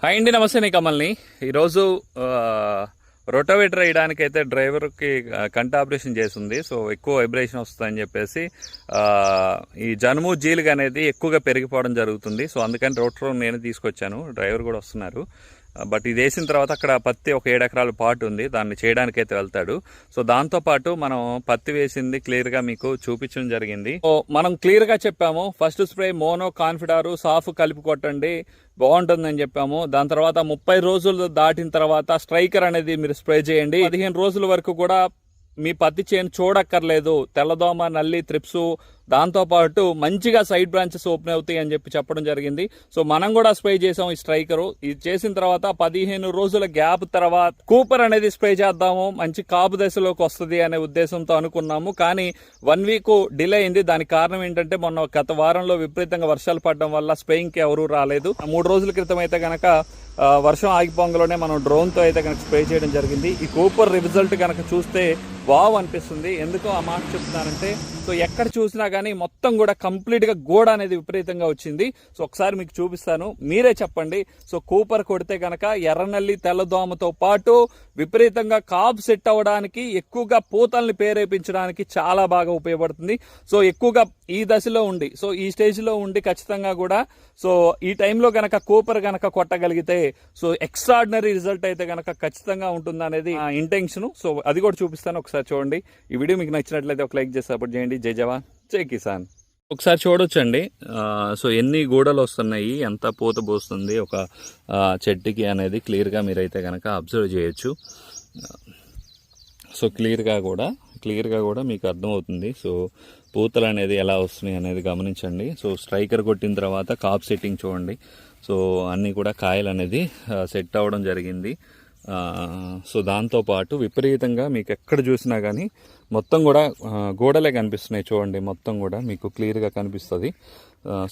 Hi అండి నమస్తే నీ కమల్ని. ఈరోజు రొటోవేటర్ వేయడానికి అయితే డ్రైవర్కి కంట ఆపరేషన్ చేసింది సో ఎక్కువ వైబ్రేషన్ వస్తుందని చెప్పేసి ఈ జనుము జీలుగా అనేది ఎక్కువగా పెరిగిపోవడం జరుగుతుంది. సో అందుకని రోటర్ నేను తీసుకొచ్చాను. డ్రైవర్ కూడా వస్తున్నారు. బట్ ఇది వేసిన తర్వాత అక్కడ పత్తి ఒక ఏడు ఎకరాల పాటు ఉంది. దాన్ని చేయడానికి అయితే వెళ్తాడు. సో దాంతోపాటు మనం పత్తి వేసింది క్లియర్గా మీకు చూపించడం జరిగింది. సో మనం క్లియర్గా చెప్పాము. ఫస్ట్ స్ప్రే మోనో కాన్ఫిడారు సాఫ్ కలిపి కొట్టండి బాగుంటుందని చెప్పాము. దాని తర్వాత ముప్పై రోజులు దాటిన తర్వాత స్ట్రైకర్ అనేది మీరు స్ప్రే చేయండి. పదిహేను రోజుల వరకు కూడా మీ పత్తి చేను చూడక్కర్లేదు. తెల్లదోమ నల్లి త్రిప్స్ దాంతోపాటు మంచిగా సైడ్ బ్రాంచెస్ ఓపెన్ అవుతాయి అని చెప్పి చెప్పడం జరిగింది. సో మనం కూడా స్ప్రే చేసాం ఈ స్ట్రైకరు. ఇది చేసిన తర్వాత పదిహేను రోజుల గ్యాప్ తర్వాత కూపర్ అనేది స్ప్రే చేద్దాము. మంచి కాపు దశలోకి వస్తుంది అనే ఉద్దేశంతో అనుకున్నాము. కానీ వన్ వీక్ డిలే అయింది. దానికి కారణం ఏంటంటే మొన్న గత వారంలో విపరీతంగా వర్షాలు పడడం వల్ల స్ప్రేయింగ్కి ఎవరూ రాలేదు. మూడు రోజుల క్రితం అయితే కనుక వర్షం ఆగిపోంగలోనే మనం డ్రోన్తో అయితే కనుక స్ప్రే చేయడం జరిగింది. ఈ కూపర్ రిజల్ట్ కనుక చూస్తే వావ్ అనిపిస్తుంది. ఎందుకు ఆ మాట చెప్తున్నానంటే సో ఎక్కడ చూసినా కానీ మొత్తం కూడా కంప్లీట్గా గోడ అనేది విపరీతంగా వచ్చింది. సో ఒకసారి మీకు చూపిస్తాను. మీరే చెప్పండి. సో కూపర్ కొడితే కనుక ఎర్రనల్లి తెల్లదోమతో పాటు విపరీతంగా కాపు సెట్ అవ్వడానికి ఎక్కువగా పూతల్ని పేరేపించడానికి చాలా బాగా ఉపయోగపడుతుంది. సో ఎక్కువగా ఈ దశలో ఉండి సో ఈ స్టేజ్లో ఉండి ఖచ్చితంగా కూడా సో ఈ టైంలో గనక కూపర్ గనక కొట్టగలిగితే సో ఎక్స్ట్రాడినరీ రిజల్ట్ అయితే గనక ఖచ్చితంగా ఉంటుంది అనేది ఇంటెన్షన్. సో అది కూడా చూపిస్తాను. ఒకసారి చూడండి. ఈ వీడియో మీకు నచ్చినట్లయితే ఒక లైక్ చేసి సపోర్ట్ చేయండి. జై జవాన్. జై కిసాన్. ఒకసారి చూడొచ్చండి. సో ఎన్ని గోడలు వస్తున్నాయి ఎంత పూత పోస్తుంది ఒక చెట్టుకి అనేది క్లియర్గా మీరైతే కనుక అబ్జర్వ్ చేయొచ్చు. సో క్లియర్గా కూడా క్లియర్గా కూడా మీకు అర్థమవుతుంది. సో పూతలు అనేది ఎలా వస్తున్నాయి అనేది గమనించండి. సో స్ట్రైకర్ కొట్టిన తర్వాత కాప్ సెట్టింగ్ చూడండి. సో అన్నీ కూడా కాయలు అనేది సెట్ అవ్వడం జరిగింది. సో దాంతోపాటు విపరీతంగా మీకు ఎక్కడ చూసినా కానీ మొత్తం కూడా గోడలే కనిపిస్తున్నాయి చూడండి. మొత్తం కూడా మీకు క్లియర్గా కనిపిస్తుంది.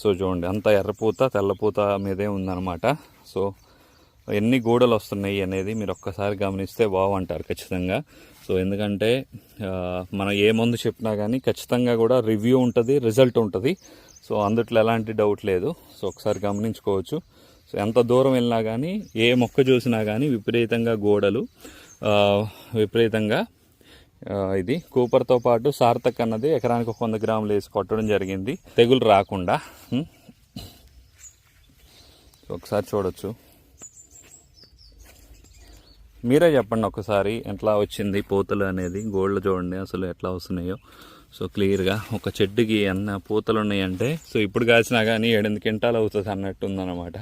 సో చూడండి అంత ఎర్రపూత తెల్లపూత మీదే ఉందన్నమాట. సో ఎన్ని గోడలు వస్తున్నాయి అనేది మీరు ఒక్కసారి గమనిస్తే బాగుంటారు అంటారు ఖచ్చితంగా. సో ఎందుకంటే మనం ఏ మందు చెప్పినా కానీ ఖచ్చితంగా కూడా రివ్యూ ఉంటుంది రిజల్ట్ ఉంటుంది. సో అందుట్లో ఎలాంటి డౌట్ లేదు. సో ఒకసారి గమనించుకోవచ్చు. సో ఎంత దూరం వెళ్ళినా కానీ ఏ మొక్క చూసినా కానీ విపరీతంగా గోడలు విపరీతంగా ఇది కూపర్తో పాటు సార్థక్ అన్నది ఎకరానికి ఒక వంద గ్రాములు వేసి కొట్టడం జరిగింది. తెగులు రాకుండా ఒకసారి చూడొచ్చు. మీరే చెప్పండి ఒకసారి ఎట్లా వచ్చింది పూతలు అనేది గోల్డ్ చూడండి అసలు ఎట్లా వస్తున్నాయో. సో క్లియర్గా ఒక చెట్టుకి ఎన్న పూతలు ఉన్నాయంటే సో ఇప్పుడు కాసినా కానీ ఏడెనిమిది క్వింటాలు అవుతుంది అన్నట్టు ఉందన్నమాట.